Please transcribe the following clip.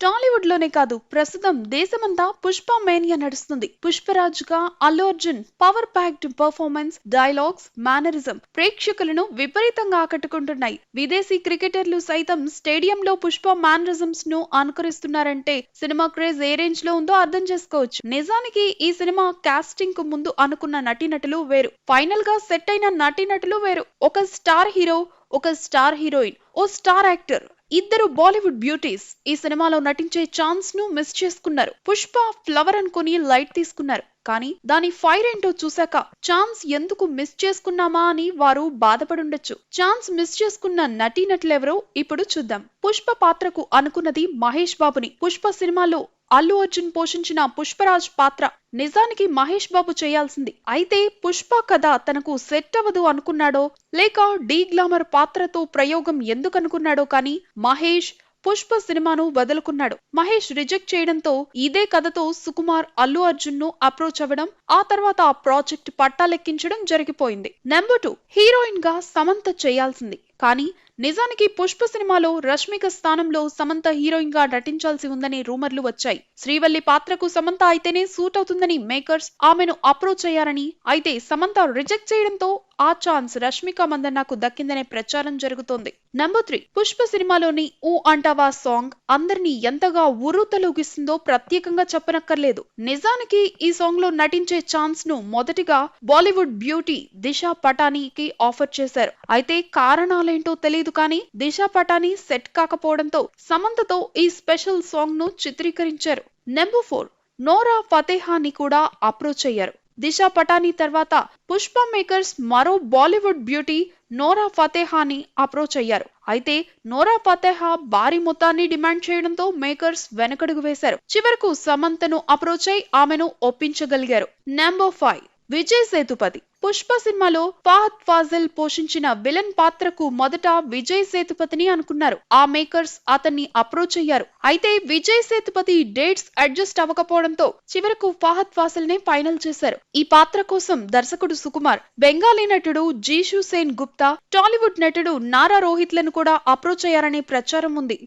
టాలీవుడ్లోనే కాదు ప్రస్తుతం దేశమంతా పుష్ప మేనియా నడుస్తుంది. పుష్పరాజ్గా Allu Arjun power packed performance dialogues mannerism ప్రేక్షకులను విపరీతంగా ఆకట్టుకుంటున్నాయి. విదేశీ క్రికెటర్లు సైతం స్టేడియంలో పుష్ప మేనరిజమ్స్ను అనుకరిస్తున్నారంటే సినిమా క్రేజ్ ఏ రేంజ్లో ఉందో అర్థం చేసుకోవచ్చు. నిజానికి ఈ సినిమా కాస్టింగ్కు ముందు అనుకున్న నటీనటులు వేరు. ఫైనల్గా సెట్ అయిన నటీనటులు వేరు. ఒక స్టార్ హీరో ఒక స్టార్ హీరోయిన్ ఓ స్టార్ యాక్టర్. ఇద్దరు బాలీవుడ్ బ్యూటీస్ ఈ సినిమాలో నటించే ఛాన్స్ను మిస్ చేసుకున్నారు. పుష్ప ఫ్లవర్ అనుకుని లైట్ తీసుకున్నారు. కానీ దాని ఫైర్ ఏంటో చూశాక ఛాన్స్ ఎందుకు మిస్ చేసుకున్నామా అని వారు బాధపడుండొచ్చు. ఛాన్స్ మిస్ చేసుకున్న నటీనటులెవరో ఇప్పుడు చూద్దాం. పుష్ప పాత్రకు అనుకున్నది మహేష్ బాబుని. పుష్ప సినిమాలో అల్లు అర్జున్ పోషించిన పుష్పరాజ్ పాత్ర నిజానికి మహేష్ బాబు చేయాల్సింది. అయితే పుష్ప కథ తనకు సెట్ అవ్వదు అనుకున్నాడో లేక డీ గ్లామర్ పాత్రతో ప్రయోగం ఎందుకు అనుకున్నాడో కానీ మహేష్ పుష్ప సినిమాను వదులుకున్నాడు. మహేష్ రిజెక్ట్ చేయడంతో ఇదే కథతో సుకుమార్ అల్లు అర్జున్ను అప్రోచ్ అవ్వడం ఆ తర్వాత ఆ ప్రాజెక్ట్ పట్టాలెక్కించడం జరిగిపోయింది. నెంబర్ టూ హీరోయిన్గా సమంత చేయాల్సింది. కానీ నిజానికి పుష్ప సినిమాలో రష్మిక స్థానంలో సమంత హీరోయిన్గా నటించాల్సి ఉందనే రూమర్లు వచ్చాయి. శ్రీవల్లి పాత్రకు సమంత అయితేనే సూట్ అవుతుందని మేకర్స్ ఆమెను అప్రోచ్ అయ్యారని అయితే సమంత రిజెక్ట్ చేయడంతో ఆ ఛాన్స్ రష్మిక మందన్నకు దక్కిందనే ప్రచారం జరుగుతోంది. నంబర్ త్రీ పుష్ప సినిమాలోని ఊ అంటావా సాంగ్ అందరినీ ఎంతగా ఉరుతలూగిస్తుందో ప్రత్యేకంగా చెప్పనక్కర్లేదు. నిజానికి ఈ సాంగ్లో నటించే ఛాన్స్ను మొదటిగా బాలీవుడ్ బ్యూటీ దిశా పటానీకి ఆఫర్ చేశారు. అయితే కారణాలేంటో తెలియదు కానీ దిశా పటానీ సెట్ కాకపోవడంతో సమంతతో ఈ స్పెషల్ సాంగ్ను చిత్రీకరించారు. నెంబర్ ఫోర్ నోరా ఫతేహాని కూడా అప్రోచ్ అయ్యారు. దిశా పటానీ తర్వాత పుష్ప మేకర్స్ మరో బాలీవుడ్ బ్యూటీ నోరా ఫతేహాని అప్రోచ్ అయ్యారు. అయితే నోరా ఫతేహా భారీ మొత్తాన్ని డిమాండ్ చేయడంతో మేకర్స్ వెనకడుగు వేశారు. చివరకు సమంతను అప్రోచ్ అయి ఆమెను ఒప్పించగలిగారు. Number five. విజయ్ సేతుపతి. పుష్ప సినిమాలో ఫహద్ ఫాజిల్ పోషించిన విలన్ పాత్రకు మొదట విజయ్ సేతుపతిని అనుకున్నారు. ఆ మేకర్స్ అతన్ని అప్రోచ్ అయ్యారు. అయితే విజయ్ సేతుపతి డేట్స్ అడ్జస్ట్ అవ్వకపోవడంతో చివరకు ఫహద్ ఫాజిల్ నే ఫైనల్ చేశారు. ఈ పాత్ర కోసం దర్శకుడు సుకుమార్ బెంగాలీ నటుడు జీషు సేన్ గుప్తా టాలీవుడ్ నటుడు నారా రోహిత్లను కూడా అప్రోచ్ అయ్యారనే ప్రచారం ఉంది.